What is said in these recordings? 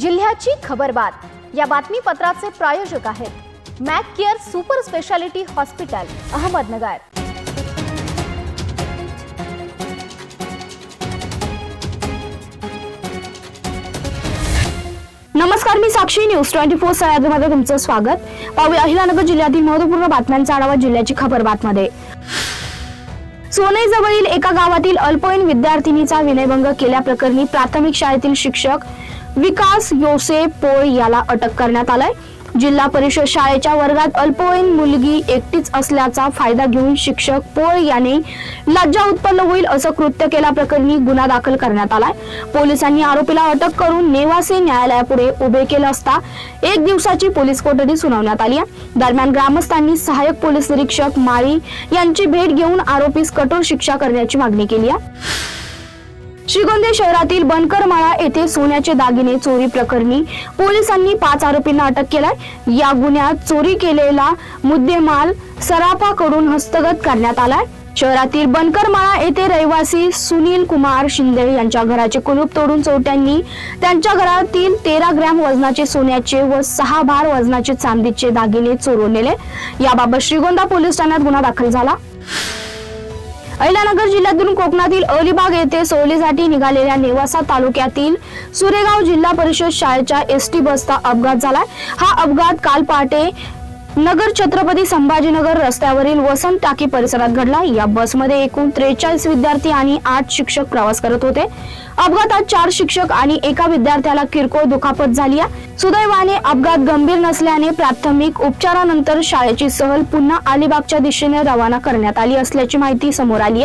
जिल्ह्याची खबरबात या बातमीपत्राचे प्रायोजक आहेत Mac Care super speciality hospital Ahmednagar. नमस्कार मी साक्षी. न्यूज ट्वेंटी फोर सह्याद्रीमध्ये तुमचं स्वागत. पाहूया अहिलानगर जिल्ह्यातील महत्त्वपूर्ण बातम्यांचा आढावा जिल्ह्याची खबर बातमध्ये. सोनेजवळील एका गावातील अल्पवयीन विद्यार्थिनीचा विनयभंग केल्याप्रकरणी प्राथमिक शाळेतील शिक्षक विकास योसे पोळ याला अटक करण्यात आलाय. जिल्हा परिषद शाळेच्या वर्गात अल्पवयीन मुलगी एकटीच असल्याचा फायदा घेऊन शिक्षक पोळ याने लज्जा उत्पन्न होईल असं कृत्य केल्याप्रकरणी गुन्हा दाखल करण्यात आलाय. पोलिसांनी आरोपीला अटक करून नेवासे न्यायालयापुढे उभे केलं असता एक दिवसाची पोलीस कोठडी सुनावण्यात आली आहे. दरम्यान ग्रामस्थांनी सहाय्यक पोलीस निरीक्षक माळी यांची भेट घेऊन आरोपीस कठोर शिक्षा करण्याची मागणी केली आहे. श्रीगोंदे शहरातील बनकरमाळा येथे सोन्याचे दागिने चोरी प्रकरणी पोलिसांनी पाच आरोपींना अटक केलाय. या गुन्ह्यात चोरी केलेला मुद्देमाल सराफाकडून हस्तगत करण्यात आलाय. शहरातील बनकरमाळा येथे रहिवासी सुनील कुमार शिंदे यांच्या घराचे कुलूप तोडून चोरट्यांनी त्यांच्या घरातील तेरा ग्रॅम वजनाचे सोन्याचे व सहा भार वजनाचे चांदीचे दागिने चोरून नेले. याबाबत श्रीगोंदा पोलीस ठाण्यात गुन्हा दाखल झाला. अहिलानगर जिल्ह्यातून कोकणातील अलिबाग येथे सोहलीसाठी निघालेल्या नेवासा तालुक्यातील सुरेगाव जिल्हा परिषद शाळेच्या एस टी बसचा अपघात झालाय हा अपघात काल पहाटे नगर छत्रपती संभाजीनगर रस्त्यावरील वसंत टाकी परिसरात घडला. या बसमध्ये एकूण त्रेचाळीस विद्यार्थी आणि आठ शिक्षक प्रवास करत होते. अपघातात चार शिक्षक आणि एका विद्यार्थ्याला किरकोळ दुखापत झाली आहे. सुदैवाने अपघात गंभीर नसल्याने प्राथमिक उपचारानंतर शाळेची सहल पुन्हा अलिबागच्या दिशेने रवाना करण्यात आली असल्याची माहिती समोर आली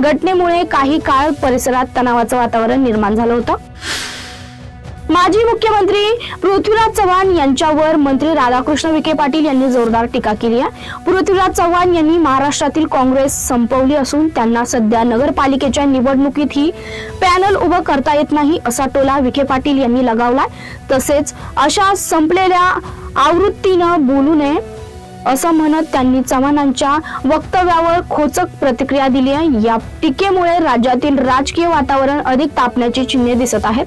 घटनेमुळे काही काळ परिसरात तणावाचं वातावरण निर्माण झालं होतं. माजी मुख्यमंत्री पृथ्वीराज चव्हाण यांच्यावर मंत्री राधाकृष्ण विखे पाटील यांनी जोरदार टीका केली आहे. पृथ्वीराज चव्हाण यांनी महाराष्ट्रातील काँग्रेस संपवली असून त्यांना सध्या नगरपालिकेच्या निवडणुकीत ही पॅनल उभं करता येत नाही असा टोला विखे पाटील यांनी लगावला तसेच अशा संपलेल्या आवृत्तीनं बोलू नये असं म्हणत त्यांनी चव्हाणांच्या वक्तव्यावर खोचक प्रतिक्रिया दिली आहे. या टीकेमुळे राज्यातील राजकीय वातावरण अधिक तापण्याची चिन्हे दिसत आहेत.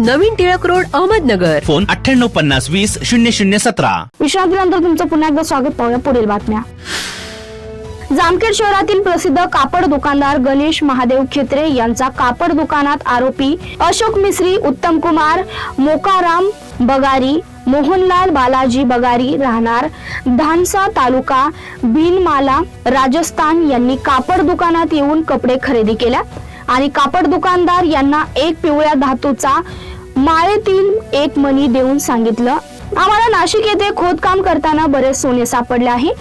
नवीन टिळक रोड अहमदनगर. फोन अठ्ठ्याण्णव पन्नास वीस शून्य शून्य सतरा. विश्रांतीनंतर तुमचं पुन्हा एकदा स्वागत. पाहूया पुढील बातम्या. जामखेड शहरातील प्रसिद्ध कापड दुकानदार गणेश महादेव खेत्रे यांचा कापड दुकानात आरोपी अशोक मिश्री उत्तम कुमार मोकाराम बगारी मोहनलाल बालाजी बगारी राहणार धानसा तालुका बिनमाला राजस्थान. यांनी कापड दुकानात येऊन कपडे खरेदी केल्या आणि कापड दुकानदार यांना एक पिवळ्या धातूचा माळेतील एक मणी देऊन सांगितलं आम्हाला नाशिक येथे खोदकाम करताना बरेच सोने सापडले आहे.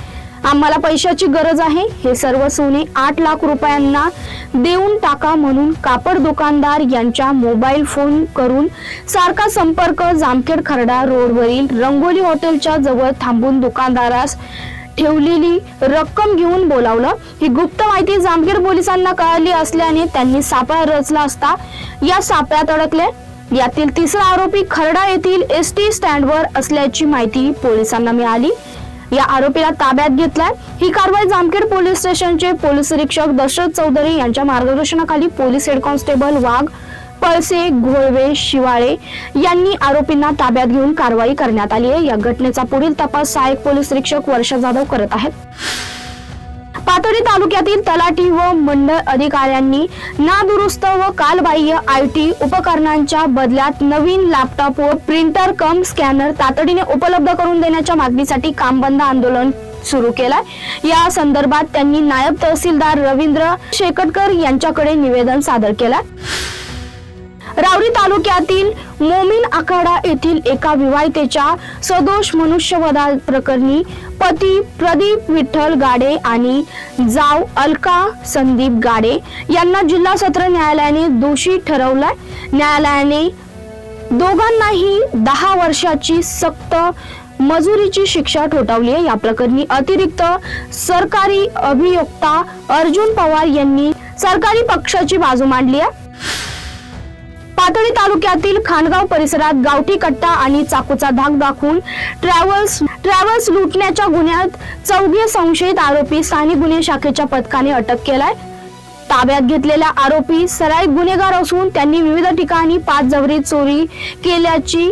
आम्हाला पैशाची गरज आहे. हे सर्व सोने आठ लाख रुपयांना देऊन टाका म्हणून कापड दुकानदार यांच्या मोबाईल फोन करून सारखा संपर्क जामखेड खरडा रोडवरील रंगोली हॉटेलच्या जवळ थांबून दुकानदारास ठेवलेली रक्कम घेऊन बोलावलं. ही गुप्त माहिती जामखेड पोलिसांना कळाली असल्याने त्यांनी सापळा रचला असता या सापळ्यात अडकले. यातील तिसरा आरोपी खरडा येथील एस टी स्टँडवर असल्याची माहिती पोलिसांना मिळाली. या आरोपीला ताब्यात घेतलाय. ही कारवाई जामखेड पोलीस स्टेशनचे पोलीस निरीक्षक दशरथ चौधरी यांच्या मार्गदर्शनाखाली police head constable Wagh Palse Gholve Shivale यांनी आरोपींना ताब्यात घेऊन कारवाई करण्यात आली आहे. या घटनेचा पुढील तपास सहाय्यक पोलीस निरीक्षक वर्षा जाधव करत आहेत. पाथर्डी तालुक्यातील तलाठी व मंडळ अधिकाऱ्यांनी नादुरुस्त व कालबाह्य आय टी उपकरणांच्या बदल्यात नवीन लॅपटॉप व प्रिंटर कम स्कॅनर तातडीने उपलब्ध करून देण्याच्या मागणीसाठी कामबंद आंदोलन सुरू केलाय. या संदर्भात त्यांनी नायब तहसीलदार रवींद्र शेकटकर यांच्याकडे निवेदन सादर केलं रावरी तालुक्यातील मोमीन आखाडा येथील एका विवाहितेच्या सदोष मनुष्यवधा प्रकरणी पती प्रदीप विठ्ठल गाडे आणि जाव अलका संदीप गाडे यांना जिल्हा सत्र न्यायालयाने दोषी ठरवलाय. न्यायालयाने दोघांनाही दहा वर्षाची सक्त मजुरीची शिक्षा ठोठावली आहे. या प्रकरणी अतिरिक्त सरकारी अभियोक्ता अर्जुन पवार यांनी सरकारी पक्षाची बाजू मांडली आहे. पाथर्डी तालुक्यातील खानगाव परिसरात गावठी कट्टा आणि चाकूचा धाक दाखवून ट्रॅव्हल्स ट्रॅव्हल्स लुटण्याच्या गुन्ह्यात चौघे संशयित आरोपी स्थानिक गुन्हे शाखेच्या पथकाने अटक केलाय. ताब्यात घेतलेल्या आरोपी सराईत गुन्हेगार असून त्यांनी विविध ठिकाणी पाच जवरी चोरी केल्याची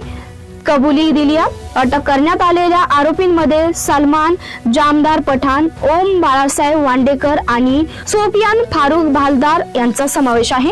कबुली दिली आहे. अटक करण्यात आलेल्या आरोपींमध्ये सलमान जामदार पठाण ओम बाळासाहेब वांडेकर आणि सोपियान फारुख भालदार यांचा समावेश आहे.